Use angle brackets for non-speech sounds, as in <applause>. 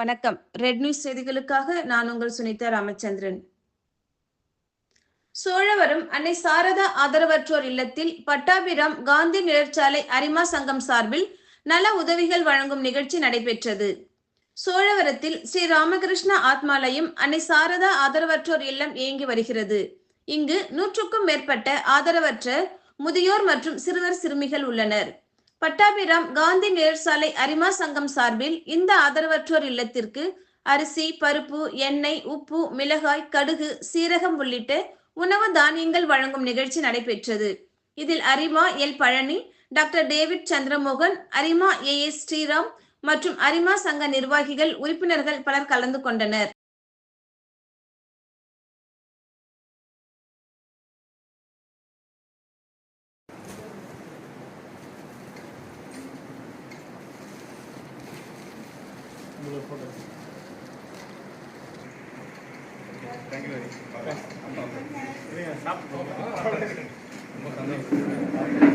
வணக்கம். Red news செய்திகளுக்காக நான் உங்கள் சுனிதா ராமச்சந்திரன். சோழவரம் அன்னை சாரதா ஆதரவற்றோர் இல்லத்தில் பட்டாபிராம் காந்தி நிழற்சாலை அரிமா சங்கம் சார்பில் நல உதவிகள் வழங்கும் நிகழ்ச்சி நடைபெற்றது. சோழவரத்தில் ஸ்ரீ ராமகிருஷ்ண ஆத்மாலயம் அன்னை சாரதா ஆதரவற்றோர் இல்லம் இயங்கி வருகிறது. இங்கு நூற்றுக்கும் மேற்பட்ட ஆதரவற்ற முதியோர் மற்றும் சிறுவர் சிறுமிகள் உள்ளனர். பட்டாபிராம் காந்தி நேர்சாலை அரிமா சங்கம் சார்பில் இந்த ஆதரவற்றோர் இல்லத்திற்கு அரிசி பருப்பு எண்ணெய் உப்பு மிளகாய் கடுகு சீரகம் உள்ளிட்ட உணவு தானியங்கள் வழங்கும் நிகழ்ச்சி நடைபெற்றது. இதில் அரிமா L. Palani doctor David Chandramohan Arima A. S. Sriram மற்றும் அரிமா சங்க நிர்வாகிகள் உறுப்பினர்கள் பலர் கலந்து கொண்டனர். தேங்க்யூ சாப்பிட்டு <laughs>